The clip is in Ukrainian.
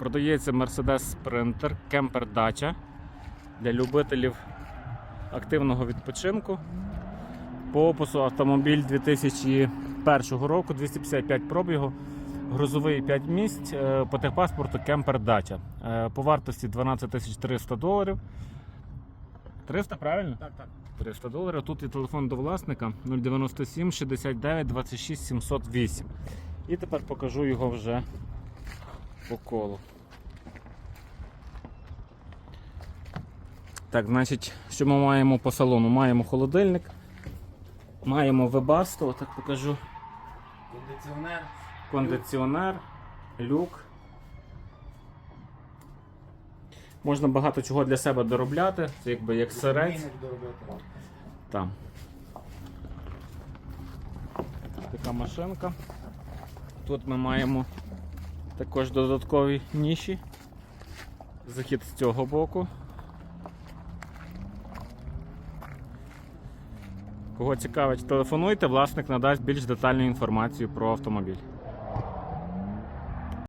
Продається Mercedes Sprinter Camper Dacia для любителів активного відпочинку. По опису автомобіль 2001 року, 255 пробігу, грузовий 5 місць, е, по техпаспорту Dacia. Е, По вартості 12 300 доларів. 300, правильно? Так, так. 300 доларів. Тут є телефон до власника 097 69 26 708. І тепер покажу його вже по колу. Так, значить, що ми маємо по салону? Маємо холодильник, маємо вебасту, отак покажу. Кондиціонер. Кондиціонер, люк. Можна багато чого для себе доробляти, це якби як сирець. Там. Така машинка. Тут ми маємо також додаткові ніші. Захід з цього боку. Кого цікавить, телефонуйте, власник надасть більш детальну інформацію про автомобіль.